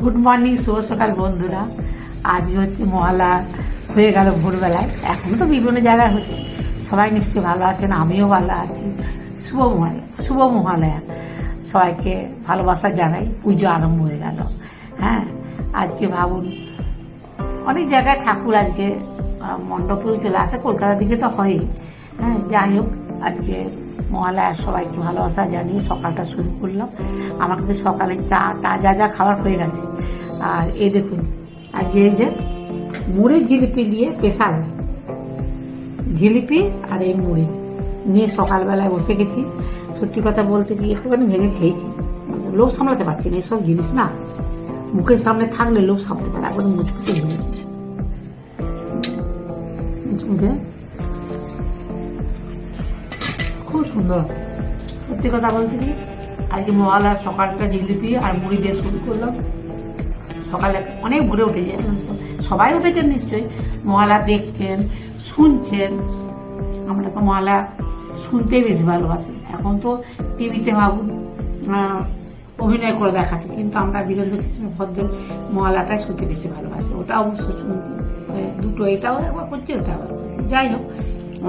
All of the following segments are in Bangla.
গুড মর্নিং, শুভ সকাল বন্ধুরা। আজ হচ্ছে মহালা হয়ে গেল ভোরবেলায়। এখনও তো বিভিন্ন জায়গায় হচ্ছে। সবাই নিশ্চয়ই ভালো আছেন, আমিও ভালো আছি। শুভ মহালয়া শুভ মহালয়া। সবাইকে ভালোবাসা জানাই, পুজো আরম্ভ হয়ে গেল। হ্যাঁ আজকে ভাবুন, অনেক জায়গায় ঠাকুর আজকে মণ্ডপেও চলে আসে, কলকাতার দিকে তো হয়ই। হ্যাঁ যাই হোক, আজকে মহালয়া সবাইকে ভালোবাসা জানিয়ে সকালটা শুরু করলাম। আমার কিন্তু সকালে চা টা যা যা খাবার হয়ে গেছে। আর এই দেখুন, আজকে এই যে মুড়ি জিলিপি দিয়ে স্পেশাল। জিলিপি আর এই মুড়ি নিয়ে সকালবেলায় বসে গেছি। সত্যি কথা বলতে কি, একটুখানি ভেঙে খেয়েছি। মানে লোভ সামলাতে পারছি না এইসব জিনিস না। মুখের সামনে থাকলে লোভ সামলাতে পারে একবার মুচকুচে ভেঙে খুব সুন্দর। সত্যি কথা বলতে কি, আজকে মহালয়া সকালটা জিলিপি আর মুড়ি দিয়ে শুরু করলাম। সকালে অনেক ভোরে উঠে যায় সবাই উঠেছেন নিশ্চয়ই। মহালয়া দেখছেন, শুনছেন। আমরা তো মহালয়া শুনতেই বেশি ভালোবাসি। এখন তো টিভিতে ভাবুন অভিনয় করে দেখাচ্ছে। কিন্তু আমরা বীরেন্দ্র কৃষ্ণ ভদ্রের মহালাটাই শুনতে বেশি ভালোবাসি। ওটা অবশ্য শুনতে দুটো এটাও একবার করছে, ওটা করছি। যাই হোক,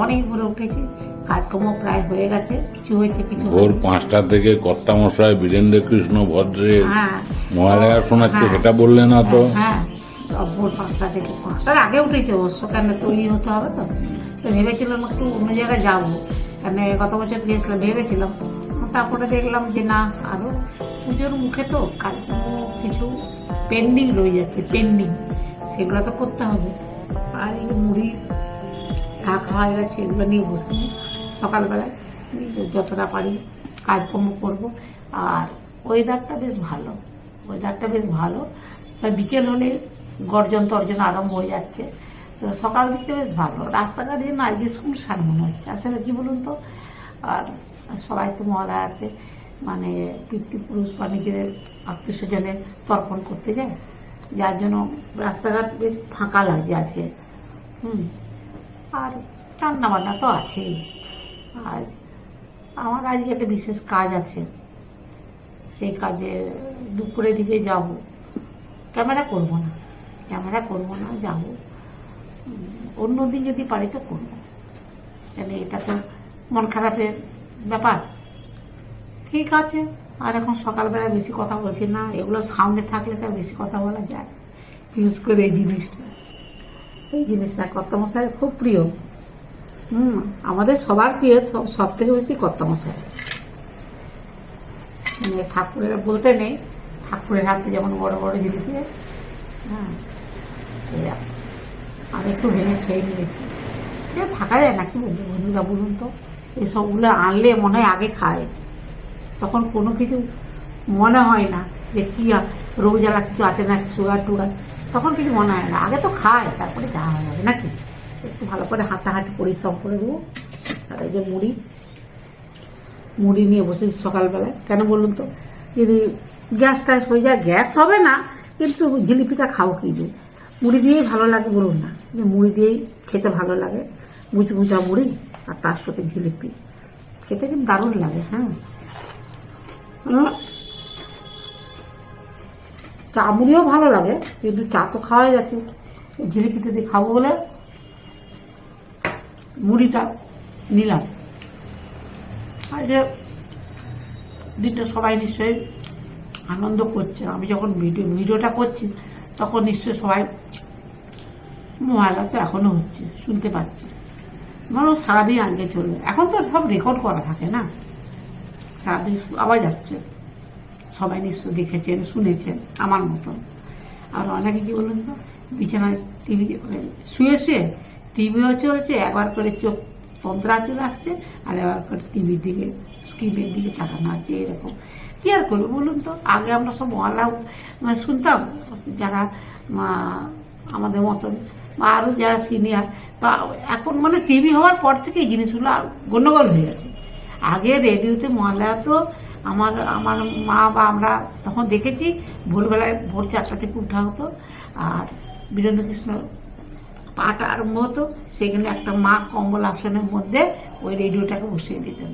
অনেক ভোরে উঠেছি। কাজকর্ম প্রায় হয়ে গেছে কিছু হয়েছে কিছু ভোর। পাঁচটা থেকে কর্তামশাই বীরেন্দ্র কৃষ্ণ ভদ্রের হ্যাঁ মহালয়া শোনাচ্ছে হ্যাঁ। সেটা বললে না তো। হ্যাঁ ভোর পাঁচটা থেকে পাঁচটার আগে উঠেছে অবশ্য কেন তৈরি হতে হবে তো। তো ভেবেছিলাম একটু অন্য জায়গায় যাব কেন গত বছর গিয়েছিলাম ভেবেছিলাম। তারপরে দেখলাম যে না আরও পুজোর মুখে তো কাজ কিছু পেন্ডিং রয়ে যাচ্ছে পেন্ডিং সেগুলো তো করতে হবে। আর এই মুড়ি খাওয়া হয়ে গেছে এগুলো নিয়ে বসে সকালবেলায়। যতটা পারি কাজকর্ম করব। আর ওয়েদারটা বেশ ভালো। ওয়েদারটা বেশ ভালো। বিকেল হলে গর্জন তর্জন আরম্ভ হয়ে যাচ্ছে। তো সকাল দিকে বেশ ভালো। রাস্তাঘাট না আজকে শুনশান মনে হচ্ছে। আসলে কি বলুন তো? আর সবাই তো মহালয়াতে মানে পিতৃপুরুষ বা নিজেদের আত্মীয় স্বজনের তর্পণ করতে যায়। যার জন্য রাস্তাঘাট বেশ ফাঁকা লাগছে আজকে। হুম। আর রান্না বান্না তো আছেই। আর আমার আজকে একটা বিশেষ কাজ আছে। সেই কাজে দুপুরের দিকে যাব। ক্যামেরা করব না। ক্যামেরা করব না, যাব। অন্য দিন যদি পারি তো করব। তাহলে এটা তো মন খারাপের ব্যাপার। ঠিক আছে। আর এখন সকালবেলা বেশি কথা বলছি না। এগুলো সামনে থাকলে তো বেশি কথা বলা যায়। বিশেষ করে এই জিনিসটা। এই জিনিসটা কর্তামশাই খুব প্রিয়। হুম, আমাদের সবার প্রিয় সব থেকে বেশি কর্তামশাই। মানে ঠাকুরের বলতে নেই, ঠাকুরের হাতে যেমন বড় বড় জিনিস হ্যাঁ আমি একটু ভেঙে খেয়ে নিয়েছি। থাকা যায় নাকি বলব বন্ধুরা বলুন তো? এসবগুলো আনলে মনে হয় আগে খায়। তখন কোনো কিছু মনে হয় না যে কি রোগ জ্বালা কিছু আছে না সুগার টুগার তখন কিছু মনে হয় না। আগে তো খায়, তারপরে যাওয়া হয় নাকি? একটু ভালো করে হাঁটাহাঁটি পরিশ্রম করে দেবো আর এই যে মুড়ি মুড়ি নিয়ে বসে সকালবেলায়। কেন বলুন তো? যদি গ্যাস ট্যাস হয়ে যায়, গ্যাস হবে না, কিন্তু জিলিপিটা খাও কি দিয়ে? মুড়ি দিয়েই ভালো লাগে বলুন না। যে মুড়ি দিয়েই খেতে ভালো লাগে। মুচমুচা মুড়ি আর তার সাথে জিলিপি। খেতে কিন্তু দারুণ লাগে হ্যাঁ। চা মুড়িও ভালো লাগে, কিন্তু চা তো খাওয়াই যাচ্ছে। জিলিপিতে দিয়ে খাব বলে মুড়িটা নিলাম। আর যে দিনটা সবাই নিশ্চয়ই আনন্দ করছে। আমি যখন ভিডিও, ভিডিওটা করছি, তখন নিশ্চয়ই সবাই মোবাইলটা তো এখনও হচ্ছে, শুনতে পাচ্ছি। মানে সারাদিন আজকে চলবে। এখন তো সব রেকর্ড করা থাকে না। সারাদিন আওয়াজ আসছে। সবাই নিশ্চয় দেখেছেন, শুনেছেন, আমার মতন। আর অনেকে কি বলুন তো, বিছানায় টিভি, শুয়ে শুয়ে টিভিও চলছে, একবার করে চোখ তন্ত্রা চলে আসছে, আর একবার করে টিভির দিকে, স্ক্রিনের দিকে তাকানো আছে এরকম। কি আর করব বলুন তো? আগে আমরা সব মহল্লা মানে শুনতাম, যারা আমাদের মতন, বা আরও যারা সিনিয়র বা এখন মানে টিভি হওয়ার পর থেকে এই জিনিসগুলো আর গন্ডগোল হয়ে গেছে। আগে রেডিওতে মহল্লা তো আমার আমার মা বা আমরা তখন দেখেছি, ভোরবেলায় ভোর চারটা থেকে উঠা হতো, আর বীরেন্দ্র কৃষ্ণ পাটা আরম্ভ হতো সেখানে একটা মা কম্বল আসনের মধ্যে ওই রেডিওটাকে বসিয়ে দিতেন।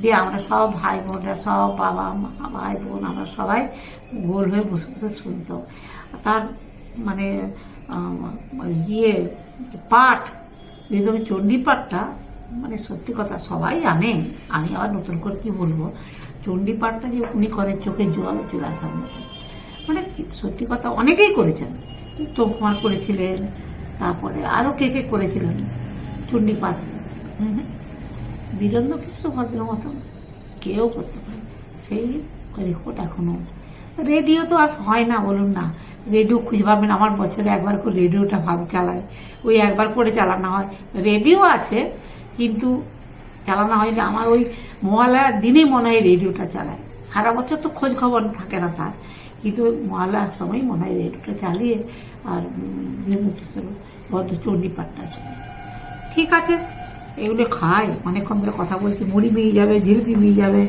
দিয়ে আমরা সব ভাই বোনরা সব বাবা মা ভাই বোন আমরা সবাই গোল হয়ে বসে বসে শুনতো তার মানে ইয়ে পাঠ বেদম চণ্ডী পাঠটা মানে সত্যি কথা সবাই জানে, আমি আবার নতুন করে কি বলব, চণ্ডী পাঠটা যে উনি করেন, চোখে জল চলে আসার মতো। মানে সত্যি কথা অনেকেই করেছেন। কুমার করেছিলেন তারপরে আরও কে কে করেছিলেন চণ্ডী পাঠ হুম হুম। বীরেন্দ্র কৃষ্ণ ভদ্র মতন কেউ করতে পারে সেই রেকর্ড এখনও। রেডিও তো আর হয় না বলুন না। রেডিও খুঁজে পাবেন আমার বছরে একবার করে রেডিওটা ভাব চালায়। ওই একবার করে চালানো হয়। রেডিও আছে কিন্তু চালানো হয় না আমার ওই মহালয়ার দিনেই মনে হয় রেডিওটা চালায়। সারা বছর তো খোঁজ খবর থাকে না তার। কিন্তু মহালয়ার সময় মনে হয় রেডিওটা চালিয়ে আর কৃষ্ণ ভদ্র চণ্ডী পাঠটা শুনে ঠিক আছে এগুলো খাই অনেকক্ষণ ধরে কথা বলছি মুড়ি মিয়ে যাবে জিলিপি মিয়ে যাবে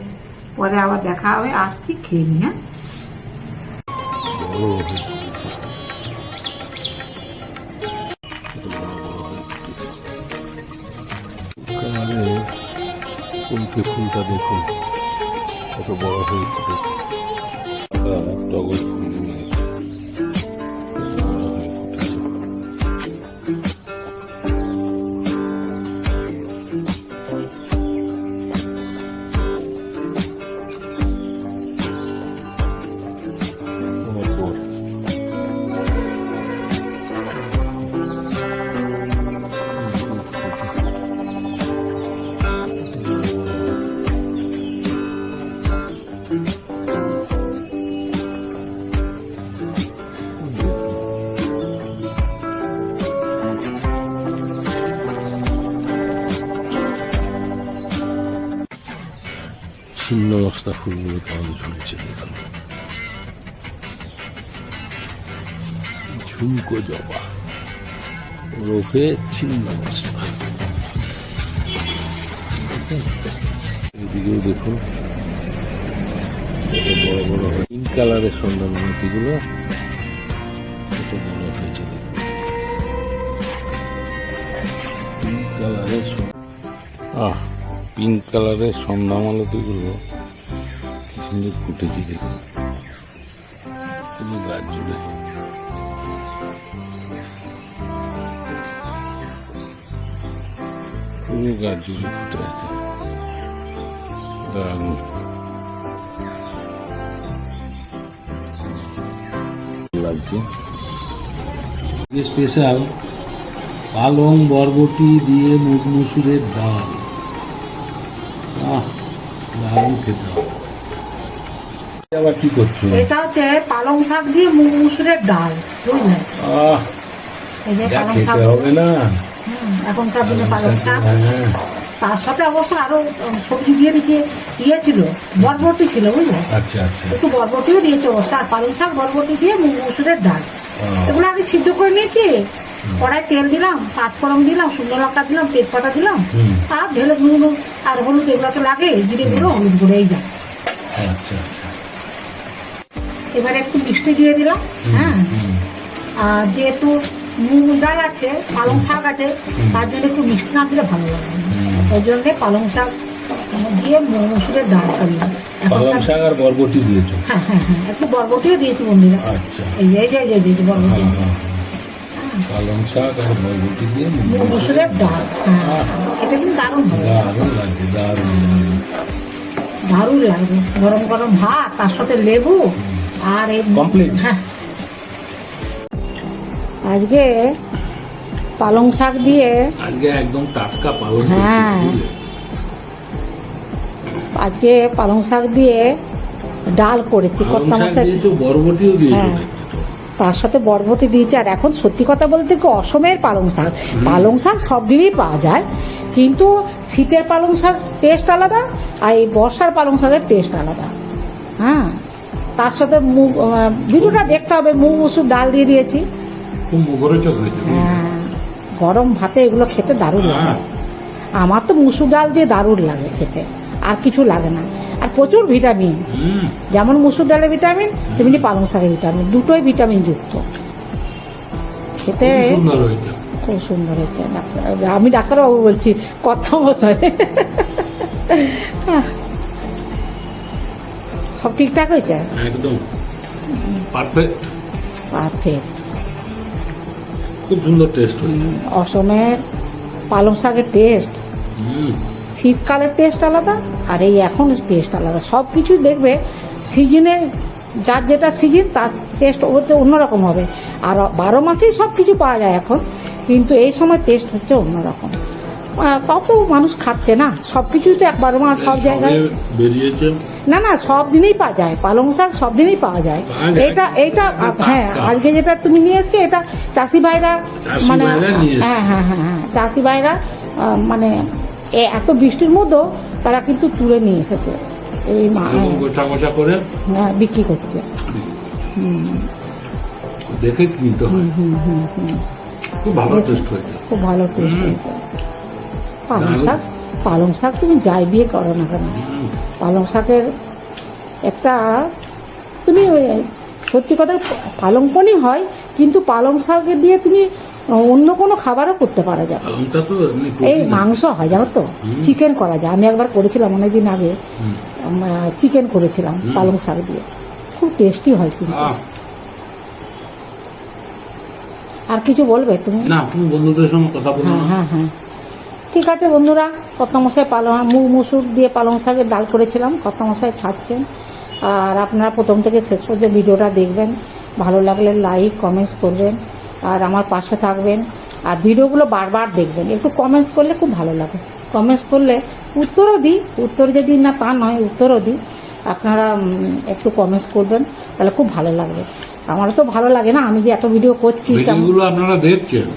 পরে আবার দেখা হবে আসছি খেয়ে নি হ্যাঁ? ফুলটা দেখুন কত বড় হয়ে সাদা টগর ছিন্ন মস্তা ফুলগুলো কেমন ঝুলছে দেখুন ঝুমকো জবা ওরফে ছিন্ন মস্তা এদিকেও দেখুন বড় বড় পিঙ্ক কালারের সন্ধান মূর্তিগুলো কত আহ পিঙ্ক কালারের সন্ধ্যামালতিগুলো কি সুন্দর ফুটেছে দেখুন স্পেশাল পালং বরবটি দিয়ে মুগ মুসুরের ডাল। দারুণ খেতে হবে আবার কি করছ এটা হচ্ছে পালং শাক দিয়ে মুসুরের ডাল বুঝলেন আহ এই যে যা পালং শাক। হবে না এখনকার দিনে পালং শাক হ্যাঁ। তার সাথে অবশ্য আরও সবজি দিয়ে দিচ্ছে ইয়ে ছিল বরবটি ছিল বুঝলে? আচ্ছা আচ্ছা। একটু বরবটিও দিয়েছে অবশ্য আর পালং শাক বরবটি দিয়ে মুগ মুসুরের ডাল। এগুলো আগে সিদ্ধ করে নিয়েছি কড়াই তেল দিলাম পাঁচ ফোড়ন দিলাম শুকনো লঙ্কা দিলাম তেজপাতা দিলাম আর ঢেলে নুন আর হলুদ এগুলো তো লাগে জিরে গুঁড়ো হলুদ গুঁড়ো এই যা। আচ্ছা আচ্ছা। এবারে একটু মিষ্টি দিয়ে দিলাম হ্যাঁ। আর যেহেতু মুগ ডাল আছে পালং শাক আছে তার জন্য একটু মিষ্টি না দিলে ভালো লাগে ওই জন্য পালং শাক দিয়ে মুসুরের ডালটা দিলাম পালং শাক আর বরবটি দিয়েছ? হ্যাঁ হ্যাঁ হ্যাঁ একটু বরবটিও দিয়েছি বন্ধুরা। আচ্ছা। এই যে এই যে এই যে, এই যে বরবটি। হ্যাঁ, হ্যাঁ, হ্যাঁ। পালং শাক আর দিয়ে মুগ মুগ মুসুর। মুসুরের ডাল এটা কিন্তু দারুণ হবে দারুণ লাগছে দারুণ লাগবে গরম গরম ভাত তার সাথে লেবু আর এই. হ্যাঁ আজকে পালং শাক দিয়ে আজকে একদম টাটকা পালং হ্যাঁ। আজকে পালং শাক দিয়ে ডাল করেছি কর্তা মশাই বরবটিও দিয়েছ হ্যাঁ। তার সাথে বরবটি দিয়েছে। আর এখন সত্যি কথা বলতে কি অসমের পালং শাক? পালং শাক সব দিনই পাওয়া যায়। কিন্তু শীতের পালং শাক টেস্ট আলাদা আর এই বর্ষার পালং শাকের টেস্ট আলাদা। হ্যাঁ? তার সাথে ভিডিওটা দেখতে হবে। মুগ মুসুর ডাল দিয়ে দিয়েছি। হ্যাঁ। গরম ভাতে এগুলো খেতে দারুণ লাগে। হ্যাঁ। আমার তো মুসুর ডাল দিয়ে দারুণ লাগে খেতে। আর কিছু লাগে না। প্রচুর ভিটামিন। যেমন মুসুর ডালে ভিটামিন তেমনি পালং শাকে ভিটামিন। দুটোই ভিটামিন যুক্ত। খেতে খুব সুন্দর হয়েছে। আমি ডাক্তারবাবু বলছি কথা মশাই সব ঠিকঠাক হয়েছে? একদম। পারফেক্ট পারফেক্ট খুব সুন্দর টেস্ট অসমের পালং শাকের টেস্ট শীতকালের টেস্ট আলাদা আর এই এখন টেস্ট আলাদা। সব কিছু দেখবে সিজনে যার যেটা সিজন তার টেস্ট ওতে অন্যরকম হবে। আর বারো মাসেই সব কিছু পাওয়া যায় এখন কিন্তু এই সময় টেস্ট হচ্ছে অন্যরকম। তত মানুষ খাচ্ছে না। সব কিছুই তো এক বারো মাস সব জায়গায় বেরিয়েছে? না না সব দিনেই পাওয়া যায়। পালং শাক সব দিনেই পাওয়া যায়। এটা এটা হ্যাঁ আজকে যেটা তুমি নিয়ে এসছো এটা চাষি ভাইরা মানে। হ্যাঁ হ্যাঁ হ্যাঁ হ্যাঁ। চাষি ভাইরা মানে এত বৃষ্টির মধ্যেও তারা কিন্তু তুলে নিয়ে এসেছে। এই গোছা করে হ্যাঁ, বিক্রি করছে। দেখে কিনতে হয়। হুম হুম হুম খুব ভালো টেস্ট হয়েছে। খুব ভালো টেস্ট হয়েছে। পালং শাক পালং শাক তুমি যাই বিয়ে করো না কেন? পালং শাকের একটা তুমি ওই সত্যি কথা পালং পনি হয় কিন্তু পালং শাক দিয়ে তুমি অন্য কোনো খাবারও করতে পারা যাবে এই মাংস হয় জানো তো? চিকেন করা যায়। আমি একবার করেছিলাম অনেকদিন আগে। চিকেন করেছিলাম পালং শাক দিয়ে। খুব টেস্টি হয় কিন্তু। আর কিছু বলবে তুমি? না তুমি বন্ধুদের সঙ্গে কথা বলো হ্যাঁ হ্যাঁ হ্যাঁ। ঠিক আছে বন্ধুরা কত মশাই পালং মুগ মুসুর দিয়ে পালং শাকের ডাল করেছিলাম। কত মশাই খাচ্ছেন। আর আপনারা প্রথম থেকে শেষ পর্যন্ত ভিডিওটা দেখবেন। ভালো লাগলে লাইক কমেন্টস করবেন। আর আমার পাশে থাকবেন। আর ভিডিওগুলো বারবার দেখবেন। একটু কমেন্টস করলে খুব ভালো লাগে। কমেন্টস করলে উত্তরও দিই। উত্তর যদি না তা নয় উত্তরও দিই। আপনারা একটু কমেন্টস করবেন তাহলে খুব ভালো লাগবে। আমারও তো ভালো লাগে না আমি যে এত ভিডিও করছি ভিডিওগুলো আপনারা দেখছেন?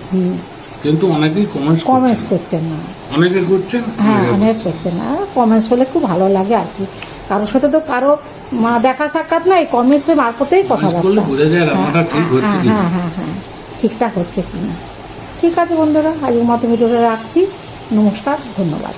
কিন্তু অনেকেই কমেন্টস কমেন্টস করছেন না। অনেকে করছেন? হ্যাঁ অনেকে অনেক করছে না। কমেন্টস হলে খুব ভালো লাগে আর কি। কারোর সাথে তো কারও মা দেখা সাক্ষাৎ নাই কমেন্টসের মারফতেই কথা করলে বোঝা যায় রান্নাটা ঠিক হচ্ছে হ্যাঁ হ্যাঁ হ্যাঁ হ্যাঁ। ঠিকঠাক হচ্ছে কি না ঠিক আছে বন্ধুরা আজকের মতো ভিডিওটা রাখছি। নমস্কার ধন্যবাদ।